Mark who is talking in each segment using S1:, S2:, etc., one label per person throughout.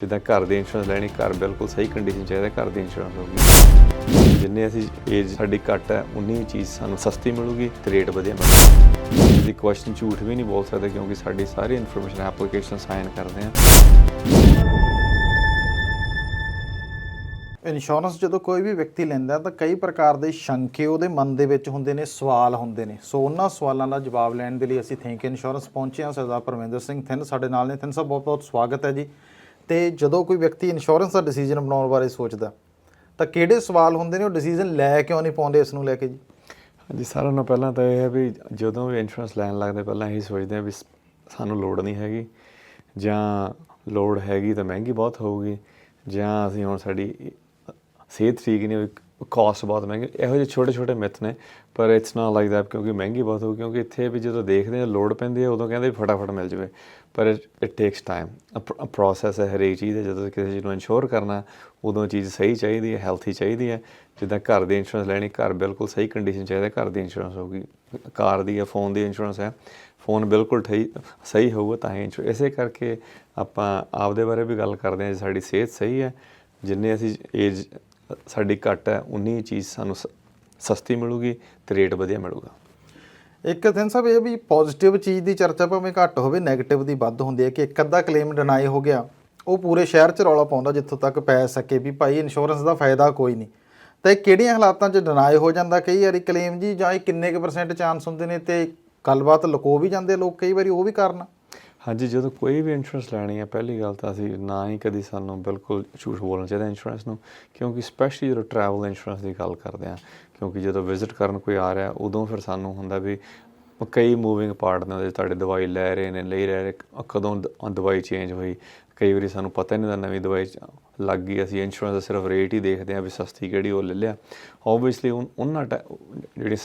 S1: ਜਿੱਦਾਂ ਘਰ ਦੀ ਇੰਸ਼ੋਰੈਂਸ ਲੈਣੀ, ਘਰ ਬਿਲਕੁਲ ਸਹੀ ਕੰਡੀਸ਼ਨ ਚਾਹੀਦਾ, ਘਰ ਦੀ ਇੰਸ਼ੋਰੈਂਸ ਹੋਊਗੀ। ਜਿੰਨੇ ਅਸੀਂ ਏਜ ਸਾਡੀ ਘੱਟ ਹੈ, ਉਨੀ ਚੀਜ਼ ਸਾਨੂੰ ਸਸਤੀ ਮਿਲੂਗੀ ਤੇ ਰੇਟ ਵਧੀਆ ਮਿਲੂਗਾ। ਇਹਦੀ ਕੁਐਸਚਨ ਝੂਠ ਵੀ ਨਹੀਂ ਬੋਲ ਸਕਦੇ ਕਿਉਂਕਿ ਸਾਡੀ ਸਾਰੀ ਇਨਫੋਰਮੇਸ਼ਨ ਐਪਲੀਕੇਸ਼ਨ ਸਾਈਨ ਕਰਦੇ ਆ।
S2: ਇੰਸ਼ੋਰੈਂਸ ਜਦੋਂ ਕੋਈ ਵੀ ਵਿਅਕਤੀ ਲੈਂਦਾ ਤਾਂ ਕਈ ਪ੍ਰਕਾਰ ਦੇ ਸ਼ੰਕੇ ਉਹਦੇ ਮਨ ਦੇ ਵਿੱਚ ਹੁੰਦੇ ਨੇ, ਸਵਾਲ ਹੁੰਦੇ ਨੇ। ਸੋ ਉਹਨਾਂ ਸਵਾਲਾਂ ਦਾ ਜਵਾਬ ਲੈਣ ਦੇ ਲਈ ਅਸੀਂ ਥਿੰਕ ਇੰਸ਼ੋਰੈਂਸ ਪਹੁੰਚੇ ਹਾਂ। ਸਰਦਾਰ ਪਰਮਿੰਦਰ ਸਿੰਘ ਥਿੰਨ ਸਾਡੇ ਨਾਲ ਨੇ। ਥਿੰਨ ਸਾਹਿਬ ਬਹੁਤ ਬਹੁਤ ਸਵਾਗਤ ਹੈ ਜੀ। ਤੇ ਜਦੋਂ ਕੋਈ ਵਿਅਕਤੀ ਇੰਸ਼ੋਰੈਂਸ ਦਾ ਡਿਸੀਜਨ ਬਣਾਉਣ ਬਾਰੇ ਸੋਚਦਾ ਤਾਂ ਕਿਹੜੇ ਸਵਾਲ ਹੁੰਦੇ ਨੇ, ਉਹ ਡਿਸੀਜਨ ਲੈ ਕਿਉਂ ਨਹੀਂ ਪਾਉਂਦੇ ਇਸ ਨੂੰ ਲੈ ਕੇ ਜੀ?
S1: ਹਾਂਜੀ, ਸਾਰਿਆਂ ਨਾਲੋਂ ਪਹਿਲਾਂ ਤਾਂ ਇਹ ਹੈ ਵੀ ਜਦੋਂ ਵੀ ਇੰਸ਼ੋਰੈਂਸ ਲੈਣ ਲੱਗਦੇ, ਪਹਿਲਾਂ ਇਹੀ ਸੋਚਦੇ ਆ ਵੀ ਸਾਨੂੰ ਲੋੜ ਨਹੀਂ ਹੈਗੀ। ਜਾਂ ਲੋੜ ਹੈਗੀ ਤਾਂ ਮਹਿੰਗੀ ਬਹੁਤ ਹੋਊਗੀ, ਜਾਂ ਅਸੀਂ ਹੁਣ ਸਾਡੀ ਸਿਹਤ ਠੀਕ ਨਹੀਂ ਹੋਈ ਕਾਸਟ ਬਹੁਤ ਮਹਿੰਗੀ, ਇਹੋ ਜਿਹੇ ਛੋਟੇ ਛੋਟੇ ਮਿੱਥ ਨੇ, ਪਰ ਇਟਸ ਨਾਟ ਲਾਈਕ ਦੈਟ ਕਿਉਂਕਿ ਮਹਿੰਗੀ ਬਹੁਤ ਹੋਊ, ਕਿਉਂਕਿ ਇੱਥੇ ਵੀ ਜਦੋਂ ਦੇਖਦੇ ਆ, ਲੋੜ ਪੈਂਦੀ ਹੈ ਉਦੋਂ ਕਹਿੰਦੇ ਵੀ ਫਟਾਫਟ ਮਿਲ ਜਾਵੇ, ਪਰ it takes time a process ਹੈ ਹਰੇਕ ਚੀਜ਼ ਦੇ, ਜਦੋਂ ਤੁਸੀਂ ਕਿਸੇ ਚੀਜ਼ ਨੂੰ ਇੰਸ਼ੋਰ ਕਰਨਾ, ਉਦੋਂ ਚੀਜ਼ ਸਹੀ ਚਾਹੀਦੀ ਹੈ ਹੈਲਥੀ ਚਾਹੀਦੀ ਹੈ, ਜਿੱਦਾਂ ਘਰ ਦੀ ਇੰਸ਼ੋਰੈਂਸ ਲੈਣੀ, ਘਰ ਬਿਲਕੁਲ ਸਹੀ ਕੰਡੀਸ਼ਨ ਚਾਹੀਦਾ, ਘਰ ਦੀ ਇੰਸ਼ੋਰੈਂਸ ਹੋਊਗੀ, ਕਾਰ ਦੀ ਹੈ ਫੋਨ ਦੀ ਇੰਸ਼ੋਰੈਂਸ ਹੈ ਫੋਨ ਬਿਲਕੁਲ ਠਈ, ਸਹੀ ਹੋਊਗਾ ਤਾਂ ਹੀ ਇੰਸ਼ੋਰ ਇਸੇ ਕਰਕੇ ਆਪਾਂ ਆਪਦੇ ਬਾਰੇ ਵੀ ਗੱਲ ਕਰਦੇ ਹਾਂ, ਜੇ ਸਾਡੀ ਸਿਹਤ ਸਹੀ ਹੈ, ਜਿੰਨੇ ਅਸੀਂ ਏਜ ਸਾਡੀ ਘੱਟ ਹੈ, ਉਨੀ ਚੀਜ਼ ਸਾਨੂੰ ਸ- ਸਸਤੀ ਮਿਲੂਗੀ ਤੇ ਰੇਟ ਵਧੀਆ ਮਿਲੂਗਾ।
S2: ਇੱਕ ਦਿਨ ਸਾਹਿਬ ਇਹ ਵੀ ਪੋਜ਼ਿਟਿਵ ਚੀਜ਼ ਦੀ ਚਰਚਾ ਭਾਵੇਂ ਘੱਟ ਹੋਵੇ ਨੈਗੇਟਿਵ ਦੀ ਵੱਧ ਹੁੰਦੀ ਹੈ ਕਿ ਇੱਕ ਅੱਧਾ ਕਲੇਮ ਡਿਨਾਈ ਹੋ ਗਿਆ, ਉਹ ਪੂਰੇ ਸ਼ਹਿਰ 'ਚ ਰੌਲਾ ਪਾਉਂਦਾ ਜਿੱਥੋਂ ਤੱਕ ਪੈ ਸਕੇ ਵੀ ਭਾਈ ਇੰਸ਼ੋਰੈਂਸ ਦਾ ਫਾਇਦਾ ਕੋਈ ਨਹੀਂ। ਤਾਂ ਇਹ ਕਿਹੜੀਆਂ ਹਾਲਾਤਾਂ 'ਚ ਡਿਨਾਈ ਹੋ ਜਾਂਦਾ? ਕਈ ਵਾਰੀ ਕਲੇਮ ਜੀ ਜਾਂ ਇਹ ਕਿੰਨੇ ਕੁ ਪਰਸੈਂਟ ਚਾਂਸ ਹੁੰਦੇ ਨੇ ਤੇ ਗੱਲਬਾਤ ਲੁਕੋ ਵੀ ਜਾਂਦੇ ਲੋਕ, ਕਈ ਵਾਰੀ ਉਹ ਵੀ ਕਾਰਨ
S1: ਹਾਂਜੀ, ਜਦੋਂ ਕੋਈ ਵੀ ਇੰਸ਼ੋਰੈਂਸ ਲੈਣੀ ਹੈ, ਪਹਿਲੀ ਗੱਲ ਤਾਂ ਅਸੀਂ ਨਾ ਹੀ ਕਦੀ ਸਾਨੂੰ ਬਿਲਕੁਲ ਝੂਠ ਬੋਲਣਾ ਚਾਹੀਦਾ ਇੰਸ਼ੋਰੈਂਸ ਨੂੰ, ਕਿਉਂਕਿ ਸਪੈਸ਼ਲੀ ਜਦੋਂ ਟਰੈਵਲ ਇੰਸ਼ੋਰੈਂਸ ਦੀ ਗੱਲ ਕਰਦੇ ਆ ਕਿਉਂਕਿ ਜਦੋਂ ਵਿਜ਼ਿਟ ਕਰਨ ਕੋਈ ਆ ਰਿਹਾ, ਉਦੋਂ ਫਿਰ ਸਾਨੂੰ ਹੁੰਦਾ ਵੀ ਕਈ ਮੂਵਿੰਗ ਪਾਰਟ ਨੇ, ਉਹਦੇ 'ਚ ਤੁਹਾਡੀ ਦਵਾਈ ਲੈ ਰਹੇ ਨੇ ਲਈ ਰਹਿ ਰਹੇ, ਕਦੋਂ ਦਵਾਈ ਚੇਂਜ ਹੋਈ ਕਈ ਵਾਰੀ ਸਾਨੂੰ ਪਤਾ ਹੀ ਨਹੀਂ ਹੁੰਦਾ ਨਵੀਂ ਦਵਾਈ ਲੱਗ ਗਈ, ਅਸੀਂ ਇੰਸ਼ੋਰੈਂਸ ਦਾ ਸਿਰਫ ਰੇਟ ਹੀ ਦੇਖਦੇ ਆ ਵੀ ਸਸਤੀ ਕਿਹੜੀ ਉਹ ਲੈ ਲਿਆ। ਓਬਵੀਅਸਲੀ ਉਹਨਾਂ ਟੈ- ਜਿਹੜੀ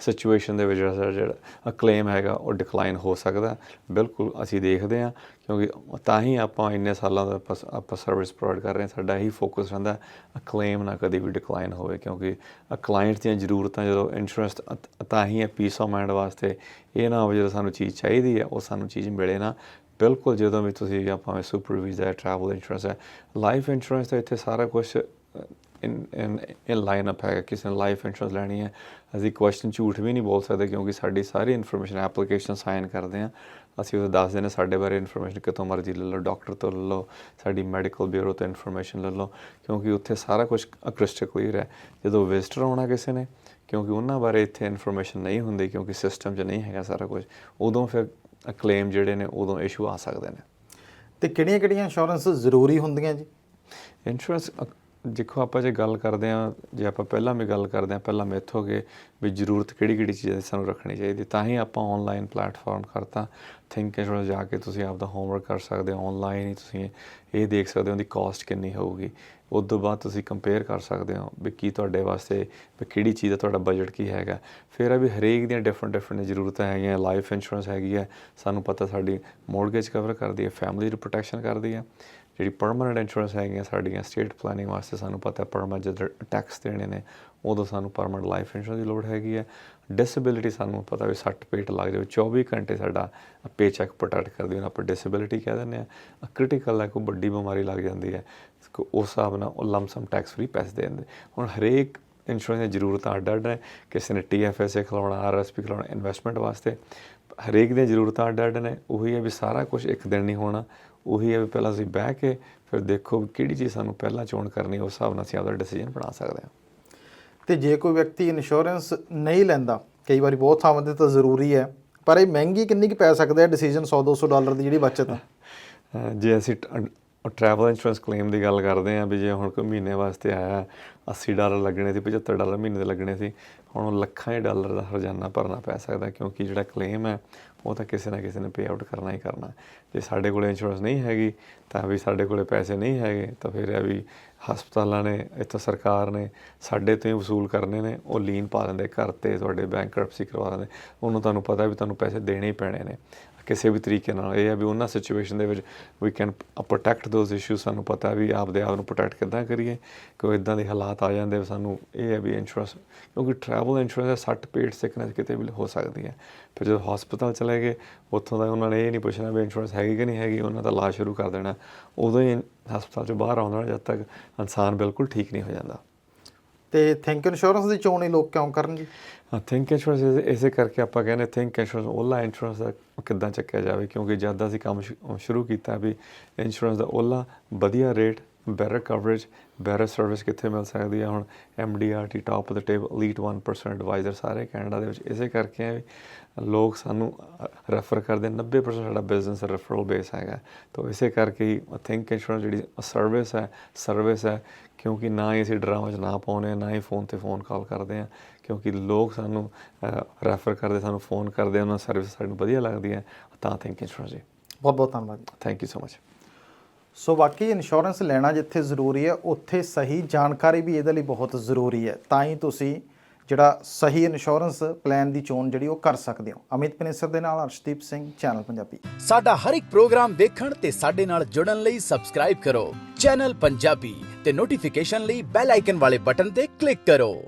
S1: ਸਿਚੁਏਸ਼ਨ ਦੇ ਵਿੱਚ ਜਿਹੜਾ ਜਿਹੜਾ ਕਲੇਮ ਹੈਗਾ, ਉਹ ਡਿਕਲਾਈਨ ਹੋ ਸਕਦਾ। ਬਿਲਕੁਲ ਅਸੀਂ ਦੇਖਦੇ ਆ ਕਿਉਂਕਿ ਤਾਂ ਹੀ ਆਪਾਂ ਇੰਨੇ ਸਾਲਾਂ ਦਾ ਆਪਾਂ ਸਰਵਿਸ ਪ੍ਰੋਵਾਈਡ ਕਰ ਰਹੇ ਹਾਂ। ਸਾਡਾ ਹੀ ਫੋਕਸ ਰਹਿੰਦਾ ਕਲੇਮ ਨਾ ਕਦੇ ਵੀ ਡਿਕਲਾਈਨ ਹੋਵੇ, ਕਿਉਂਕਿ ਕਲਾਇੰਟ ਦੀਆਂ ਜ਼ਰੂਰਤਾਂ ਜਦੋਂ ਇੰਸ਼ੋਰੈਂਸ ਤਾਂ ਹੀ ਹੈ ਪੀਸ ਆਫ ਮਾਈਂਡ ਵਾਸਤੇ। ਇਹ ਨਾ ਹੋਵੇ ਜਦੋਂ ਸਾਨੂੰ ਚੀਜ਼ ਚਾਹੀਦੀ ਹੈ, ਉਹ ਸਾਨੂੰ ਚੀਜ਼ ਮਿਲੇ ਨਾ ਬਿਲਕੁਲ ਜਦੋਂ ਵੀ ਤੁਸੀਂ ਜਾਂ ਭਾਵੇਂ ਸੁਪਰ ਵੀਜ਼ਾ ਹੈ ਟਰੈਵਲ ਇੰਸ਼ੋਰੈਂਸ ਹੈ ਲਾਈਫ ਇੰਸ਼ੋਰੈਂਸ ਤਾਂ ਇੱਥੇ ਸਾਰਾ ਕੁਝ ਇਨ ਇਨ ਇਨ ਲਾਈਨ ਅਪ ਹੈ ਕਿਸੇ ਨੇ ਲਾਈਫ ਇੰਸ਼ੋਰੈਂਸ ਲੈਣੀ ਹੈ, ਅਸੀਂ ਕੁਐਸਚਨ ਝੂਠ ਵੀ ਨਹੀਂ ਬੋਲ ਸਕਦੇ ਕਿਉਂਕਿ ਸਾਡੀ ਸਾਰੀ ਇਨਫੋਰਮੇਸ਼ਨ ਐਪਲੀਕੇਸ਼ਨ ਸਾਈਨ ਕਰਦੇ ਆ ਅਸੀਂ ਉਹ ਦੱਸਦੇ ਨੇ ਸਾਡੇ ਬਾਰੇ ਇਨਫੋਰਮੇਸ਼ਨ ਕਿਤੋਂ ਮਰਜ਼ੀ ਲੈ ਲਓ ਡਾਕਟਰ ਤੋਂ ਲੈ ਲਓ, ਸਾਡੀ ਮੈਡੀਕਲ ਬਿਊਰੋ ਤੋਂ ਇਨਫੋਰਮੇਸ਼ਨ ਲੈ ਲਓ, ਕਿਉਂਕਿ ਉੱਥੇ ਸਾਰਾ ਕੁਝ ਕ੍ਰਿਸਟਲ ਕਲੀਅਰ ਹੈ। ਜਦੋਂ ਵਿਜ਼ਟਰ ਆਉਣਾ ਕਿਸੇ ਨੇ, ਕਿਉਂਕਿ ਉਹਨਾਂ ਬਾਰੇ ਇੱਥੇ ਇਨਫੋਰਮੇਸ਼ਨ ਨਹੀਂ ਹੁੰਦੀ, ਕਿਉਂਕਿ ਸਿਸਟਮ 'ਚ ਨਹੀਂ ਹੈਗਾ ਸਾਰਾ ਕੁਝ ਉਦੋਂ ਫਿਰ ਕਲੇਮ ਜਿਹੜੇ ਨੇ ਉਦੋਂ ਇਸ਼ੂ ਆ ਸਕਦੇ ਨੇ।
S2: ਤੇ ਕਿਹੜੀਆਂ-ਕਿਹੜੀਆਂ ਇੰਸ਼ੋਰੈਂਸ ਜ਼ਰੂਰੀ ਹੁੰਦੀਆਂ ਜੀ?
S1: ਇੰਸ਼ੋਰੈਂਸ ਦੇਖੋ, ਆਪਾਂ ਜੇ ਗੱਲ ਕਰਦੇ ਆ ਜੇ ਆਪਾਂ ਪਹਿਲਾਂ ਵੀ ਗੱਲ ਕਰਦੇ ਆ ਪਹਿਲਾਂ ਮਿੱਥ ਹੋ ਗਏ ਵੀ ਜ਼ਰੂਰਤ ਕਿਹੜੀ ਕਿਹੜੀ ਚੀਜ਼ਾਂ ਦੀ ਸਾਨੂੰ ਰੱਖਣੀ ਚਾਹੀਦੀ, ਤਾਂ ਹੀ ਆਪਾਂ ਆਨਲਾਈਨ ਪਲੇਟਫਾਰਮ ਕਰਤਾ। ਥਿੰਕ ਇੰਸ਼ੋਰੈਂਸ ਜਾ ਕੇ ਤੁਸੀਂ ਆਪਦਾ ਹੋਮਵਰਕ ਕਰ ਸਕਦੇ ਹੋ ਆਨਲਾਈਨ ਹੀ ਤੁਸੀਂ ਇਹ ਦੇਖ ਸਕਦੇ ਹੋ ਉਹਦੀ ਕਾਸਟ ਕਿੰਨੀ ਹੋਊਗੀ। ਉਸ ਤੋਂ ਬਾਅਦ ਤੁਸੀਂ ਕੰਪੇਅਰ ਕਰ ਸਕਦੇ ਹੋ ਵੀ ਕੀ ਤੁਹਾਡੇ ਵਾਸਤੇ, ਵੀ ਕਿਹੜੀ ਚੀਜ਼ ਦਾ ਤੁਹਾਡਾ ਬਜਟ ਕੀ ਹੈਗਾ। ਫਿਰ ਆ ਵੀ ਹਰੇਕ ਦੀਆਂ ਡਿਫਰੈਂਟ ਡਿਫਰੈਂਟ ਜ਼ਰੂਰਤਾਂ ਹੈਗੀਆਂ ਲਾਈਫ ਇੰਸ਼ੋਰੈਂਸ ਹੈਗੀ ਹੈ, ਸਾਨੂੰ ਪਤਾ ਸਾਡੀ ਮੋਰਗੇਜ ਕਵਰ ਕਰਦੀ ਹੈ ਫੈਮਿਲੀ ਦੀ ਪ੍ਰੋਟੈਕਸ਼ਨ ਕਰਦੀ ਹੈ। ਜਿਹੜੀ ਪਰਮਨੈਂਟ ਇੰਸ਼ੋਰੈਂਸ ਹੈਗੀਆਂ ਸਾਡੀਆਂ ਸਟੇਟ ਪਲੈਨਿੰਗ ਵਾਸਤੇ ਸਾਨੂੰ ਪਤਾ ਪਰਮਨੈਂਟ ਜਦ ਟੈਕਸ ਦੇਣੇ ਨੇ, ਉਦੋਂ ਸਾਨੂੰ ਪਰਮਨੈਂਟ ਲਾਈਫ ਇੰਸ਼ੋਰੈਂਸ ਦੀ ਲੋੜ ਹੈਗੀ ਹੈ। ਡਿਸੇਬਿਲਿਟੀ ਸਾਨੂੰ ਪਤਾ ਵੀ ਸੱਟ ਪੇਟ ਲੱਗ ਜਾਵੇ 24 ਘੰਟੇ ਸਾਡਾ ਪੇਚੈਕ ਪ੍ਰੋਟੈਕਟ ਕਰਦੀ ਉਹਨਾਂ ਆਪਾਂ ਡਿਸੇਬਿਲਿਟੀ ਕਹਿ ਦਿੰਦੇ ਆ ਕ੍ਰਿਟੀਕਲ ਹੈ, ਕੋਈ ਵੱਡੀ ਬਿਮਾਰੀ ਲੱਗ ਜਾਂਦੀ ਹੈ, ਕੋ- ਉਸ ਹਿਸਾਬ ਨਾਲ ਉਹ ਲੰਮਸਮ ਟੈਕਸ ਫ੍ਰੀ ਪੈਸੇ ਦੇ ਦਿੰਦੇ। ਹੁਣ ਹਰੇਕ ਇੰਸ਼ੋਰੈਂਸ ਦੀਆਂ ਜ਼ਰੂਰਤਾਂ ਅੱਡ ਅੱਡ ਨੇ, ਕਿਸੇ ਨੇ ਟੀਐਫਐਸਏ ਖਲਾਉਣਾ ਆਰਐਸਪੀ ਖਿਲਾਉਣਾ ਇਨਵੈਸਟਮੈਂਟ ਵਾਸਤੇ ਹਰੇਕ ਦੀਆਂ ਜ਼ਰੂਰਤਾਂ ਅੱਡ ਅੱਡ ਨੇ, ਉਹੀ ਹੈ ਵੀ ਸਾਰਾ ਕੁਝ ਇੱਕ ਦਿਨ ਨਹੀਂ ਹੋਣਾ ਉਹੀ ਹੈ ਵੀ ਪਹਿਲਾਂ ਅਸੀਂ ਬਹਿ ਕੇ ਫਿਰ ਦੇਖੋ ਵੀ ਕਿਹੜੀ ਚੀਜ਼ ਸਾਨੂੰ ਪਹਿਲਾਂ ਚੋਣ ਕਰਨੀ ਉਸ ਹਿਸਾਬ ਨਾਲ ਅਸੀਂ ਆਪਦਾ ਡਿਸੀਜਨ ਬਣਾ ਸਕਦੇ ਹਾਂ।
S2: ਤੇ ਜੇ ਕੋਈ ਵਿਅਕਤੀ ਇੰਸ਼ੋਰੈਂਸ ਨਹੀਂ ਲੈਂਦਾ ਕਈ ਵਾਰੀ ਬਹੁਤ ਥਾਵਾਂ ਤੇ ਤਾਂ ਜ਼ਰੂਰੀ ਹੈ ਪਰ ਇਹ ਮਹਿੰਗੀ ਕਿੰਨੀ ਕੁ ਪੈ ਸਕਦਾ ਹੈ ਡਿਸੀਜਨ 100 200 ਡਾਲਰ ਦੀ ਜਿਹੜੀ ਬਚਤ ਹੈ?
S1: ਜੇ ਅਸੀਂ ਟਰੈਵਲ ਇੰਸ਼ੋਰੈਂਸ ਕਲੇਮ ਦੀ ਗੱਲ ਕਰਦੇ ਹਾਂ ਵੀ ਜੇ ਹੁਣ ਕੋਈ ਮਹੀਨੇ ਵਾਸਤੇ ਆਇਆ 80 ਡਾਲਰ ਲੱਗਣੇ ਸੀ 75 ਡਾਲਰ ਮਹੀਨੇ ਦੇ ਲੱਗਣੇ ਸੀ, ਹੁਣ ਉਹ ਲੱਖਾਂ ਹੀ ਡਾਲਰ ਦਾ ਹਰਜਾਨਾ ਭਰਨਾ ਪੈ ਸਕਦਾ ਕਿਉਂਕਿ ਜਿਹੜਾ ਕਲੇਮ ਹੈ, ਉਹ ਤਾਂ ਕਿਸੇ ਨਾ ਕਿਸੇ ਨੇ ਪੇ ਆਊਟ ਕਰਨਾ ਹੀ ਕਰਨਾ। ਜੇ ਸਾਡੇ ਕੋਲ ਇੰਸ਼ੋਰੈਂਸ ਨਹੀਂ ਹੈਗੀ, ਤਾਂ ਵੀ ਸਾਡੇ ਕੋਲੇ ਪੈਸੇ ਨਹੀਂ ਹੈਗੇ, ਤਾਂ ਫਿਰ ਇਹ ਵੀ ਹਸਪਤਾਲਾਂ ਨੇ, ਇੱਥੋਂ ਸਰਕਾਰ ਨੇ ਸਾਡੇ ਤੋਂ ਹੀ ਵਸੂਲ ਕਰਨੇ ਨੇ, ਉਹ ਲੀਨ ਪਾ ਦਿੰਦੇ ਘਰ ਤੇ ਤੁਹਾਡੇ ਬੈਂਕਰਪਸੀ ਕਰਵਾ ਦਿੰਦੇ ਉਹਨੂੰ ਤੁਹਾਨੂੰ ਪਤਾ ਵੀ ਤੁਹਾਨੂੰ ਪੈਸੇ ਦੇਣੇ ਹੀ ਪੈਣੇ ਨੇ। ਕਿਸੇ ਵੀ ਤਰੀਕੇ ਨਾਲ। ਇਹ ਹੈ ਵੀ ਉਹਨਾਂ ਸਿਚੁਏਸ਼ਨ ਦੇ ਵਿੱਚ ਵੀ ਕੈਨ ਪ੍ਰੋਟੈਕਟ ਦੋਜ਼ ਇਸ਼ੂ ਸਾਨੂੰ ਪਤਾ ਵੀ ਆਪਦੇ ਆਪ ਨੂੰ ਪ੍ਰੋਟੈਕਟ ਕਿੱਦਾਂ ਕਰੀਏ ਕੋਈ ਇਦਾਂ ਦੇ ਹਾਲਾਤ ਆ ਜਾਂਦੇ ਸਾਨੂੰ ਇਹ ਹੈ ਵੀ ਇੰਸ਼ੋਰੈਂਸ ਕਿਉਂਕਿ ਟਰੈਵਲ ਇੰਸ਼ੋਰੈਂਸ ਹੈ ਸੱਟ ਪੇਟ ਸਿਕਨੈਸ ਕਿਤੇ ਵੀ ਹੋ ਸਕਦੀ ਹੈ। ਫਿਰ ਜਦੋਂ ਹਸਪਤਾਲ ਚਲੇ ਗਏ, ਉੱਥੋਂ ਦਾ ਉਹਨਾਂ ਨੇ ਇਹ ਨਹੀਂ ਪੁੱਛਣਾ ਵੀ ਇੰਸ਼ੋਰੈਂਸ ਹੈਗੀ ਕਿ ਨਹੀਂ ਹੈਗੀ, ਉਹਨਾਂ ਦਾ ਇਲਾਜ ਸ਼ੁਰੂ ਕਰ ਦੇਣਾ। ਉਦੋਂ ਹੀ ਹਸਪਤਾਲ ਚੋਂ ਬਾਹਰ ਆਉਂਦਾ ਜਦ ਤੱਕ ਇਨਸਾਨ ਬਿਲਕੁਲ ਠੀਕ ਨਹੀਂ ਹੋ ਜਾਂਦਾ।
S2: ਤੇ ਥਿੰਕ ਇੰਸ਼ੋਰੈਂਸ ਦੀ ਚੋਣ ਹੀ ਲੋਕ ਕਿਉਂ ਕਰਨ ਜੀ
S1: ਥਿੰਕ ਇੰਸ਼ੋਰੈਂਸ ਇਸੇ ਕਰਕੇ ਆਪਾਂ ਕਹਿੰਦੇ ਥਿੰਕ ਇੰਸ਼ੋਰੈਂਸ ਓਲਾ ਇੰਸ਼ੋਰੈਂਸ ਦਾ ਕਿੱਦਾਂ ਚੱਕਿਆ ਜਾਵੇ? ਕਿਉਂਕਿ ਜਦ ਅਸੀਂ ਕੰਮ ਸ਼ੁ- ਸ਼ੁਰੂ ਕੀਤਾ ਵੀ ਇੰਸ਼ੋਰੈਂਸ ਦਾ ਓਲਾ ਵਧੀਆ rate better coverage better service ਕਿੱਥੇ ਮਿਲ ਸਕਦੀ ਹੈ ਹੁਣ MDRT top of the table elite 1% advisor ਸਾਰੇ ਕੈਨੇਡਾ ਦੇ ਵਿੱਚ ਇਸੇ ਕਰਕੇ ਆ ਵੀ ਲੋਕ ਸਾਨੂੰ ਰੈਫਰ ਕਰਦੇ 90% ਸਾਡਾ ਬਿਜ਼ਨਸ ਰੈਫਰਲ ਬੇਸ ਹੈਗਾ। ਤਾਂ ਇਸੇ ਕਰਕੇ ਹੀ ਥਿੰਕ ਇੰਸ਼ੋਰੈਂਸ ਜਿਹੜੀ ਸਰਵਿਸ ਹੈ ਸਰਵਿਸ ਹੈ ਕਿਉਂਕਿ ਨਾ ਹੀ ਅਸੀਂ ਡਰਾਮਾ 'ਚ ਨਾ ਪਾਉਂਦੇ ਹਾਂ, ਨਾ ਹੀ ਫੋਨ ਤੇ ਫੋਨ ਕਾਲ ਕਰਦੇ ਆ ਕਿਉਂਕਿ ਲੋਕ ਸਾਨੂੰ ਰੈਫਰ ਕਰਦੇ ਸਾਨੂੰ ਫੋਨ ਕਰਦੇ ਉਹਨਾਂ ਸਰਵਿਸ ਸਾਨੂੰ ਵਧੀਆ ਲੱਗਦੀ ਹੈ ਤਾਂ ਥਿੰਕ ਇੰਸ਼ੋਰੈਂਸ ਜੀ।
S2: ਬਹੁਤ ਬਹੁਤ ਧੰਨਵਾਦ।
S1: Thank you so much
S2: so ਬਾਕੀ ਇੰਸ਼ੋਰੈਂਸ ਲੈਣਾ ਜਿੱਥੇ ਜ਼ਰੂਰੀ ਹੈ, ਉੱਥੇ ਸਹੀ ਜਾਣਕਾਰੀ ਵੀ ਇਹਦੇ ਲਈ ਬਹੁਤ ਜ਼ਰੂਰੀ ਹੈ। ਤਾਂ ਹੀ ਤੁਸੀਂ ਜਿਹੜਾ ਸਹੀ ਇੰਸ਼ੋਰੈਂਸ ਪਲਾਨ ਦੀ ਚੋਣ ਜਿਹੜੀ ਉਹ ਕਰ ਸਕਦੇ ਹੋ। ਅਮਿਤ ਪਨੇਸਰ ਦੇ ਨਾਲ ਅਰਸ਼ਦੀਪ ਸਿੰਘ ਚੈਨਲ ਪੰਜਾਬੀ।
S3: ਸਾਡਾ ਹਰ ਇੱਕ ਪ੍ਰੋਗਰਾਮ ਦੇਖਣ ਤੇ ਸਾਡੇ ਨਾਲ ਜੁੜਨ ਲਈ ਸਬਸਕ੍ਰਾਈਬ ਕਰੋ। ਚੈਨਲ ਪੰਜਾਬੀ ਤੇ ਨੋਟੀਫਿਕੇਸ਼ਨ ਲਈ ਬੈਲ ਆਈਕਨ ਵਾਲੇ ਬਟਨ ਤੇ ਕਲਿੱਕ ਕਰੋ।